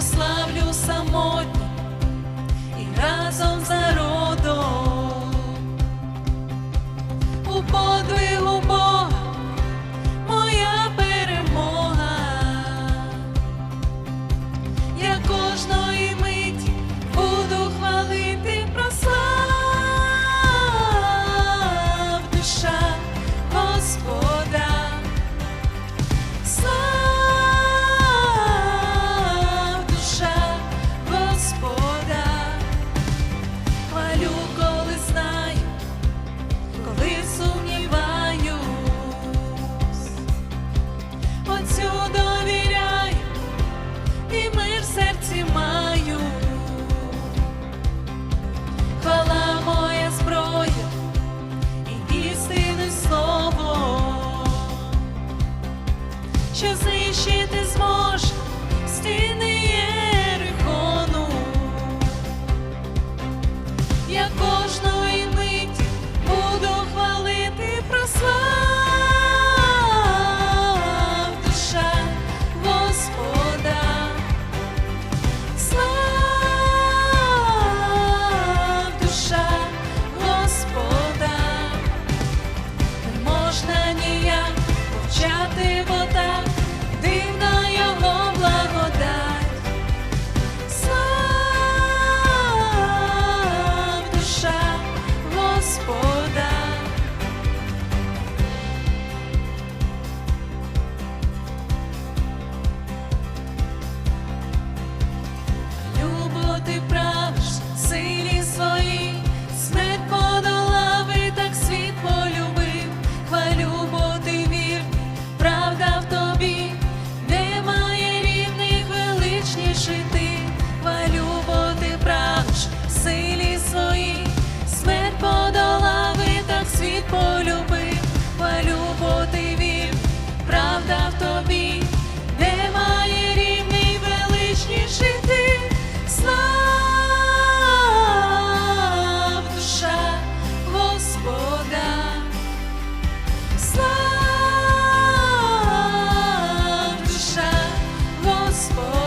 never slow. що знищити змож стіни Єрихону. Я кожної мить буду хвалити про слав, душа Господа, слав, душа Господа, не можна ніяк. повчати вода. whisper.